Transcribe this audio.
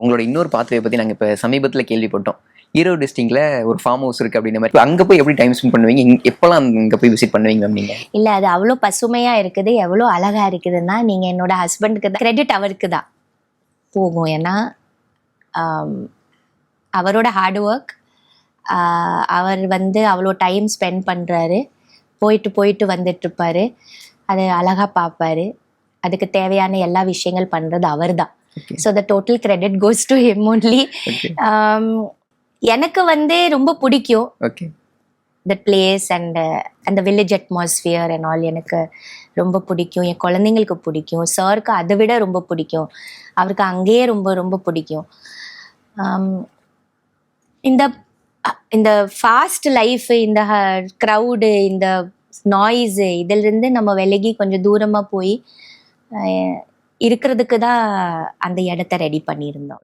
உங்களோட இன்னொரு பாத்வே பத்தி நாங்க இப்ப சமீபத்துல கேள்விப்பட்டோம். ஈரோ டிஸ்ட்ரிக்ட்ல ஒரு ஃபார்ம் ஹவுஸ் இருக்கு அப்படின்ற மாதிரி. அங்க போய் எப்படி டைம் ஸ்பெண்ட் பண்ணுவீங்க? எப்பெல்லாம் அங்க போய் விசிட் பண்ணுவீங்க மேம் நீங்க? இல்ல அது அவ்வளோ பசுமையா இருக்குது எவ்வளோ அழகா இருக்குதுன்னா நீங்க என்னோட ஹஸ்பண்டுக்கு தான் கிரெடிட் அவருக்கு தான். போகும். ஏன்னா அவரோட ஹார்ட் ஒர்க் அவர் வந்து அவ்வளோ டைம் ஸ்பெண்ட் பண்ணுறாரு போயிட்டு போயிட்டு வந்துட்டு இருப்பாரு அது அழகாக பார்ப்பாரு. அதுக்கு தேவையான எல்லா விஷயங்கள் பண்ணுறது அவர் தான் so the total credit goes to him only எனக்கு வந்து ரொம்ப பிடிக்கும் ஓகே த பிளேஸ் அண்ட் அந்த வில்லேஜ் அட்மாஸ்ஃபியர் அண்ட் ஆல் எனக்கு ரொம்ப பிடிக்கும். என் குழந்தைங்களுக்கு பிடிக்கும். சாருக்கு அதை விட ரொம்ப பிடிக்கும். அவருக்கு அங்கேயே ரொம்ப ரொம்ப பிடிக்கும். ஆம், இந்த இந்த ஃபாஸ்ட் லைஃப் இந்த க்ரௌடு இந்த நாய்ஸு இதிலிருந்து நம்ம விலகி கொஞ்சம் தூரமாக போய் இருக்கிறதுக்கு தான் அந்த இடத்த ரெடி பண்ணியிருந்தோம்.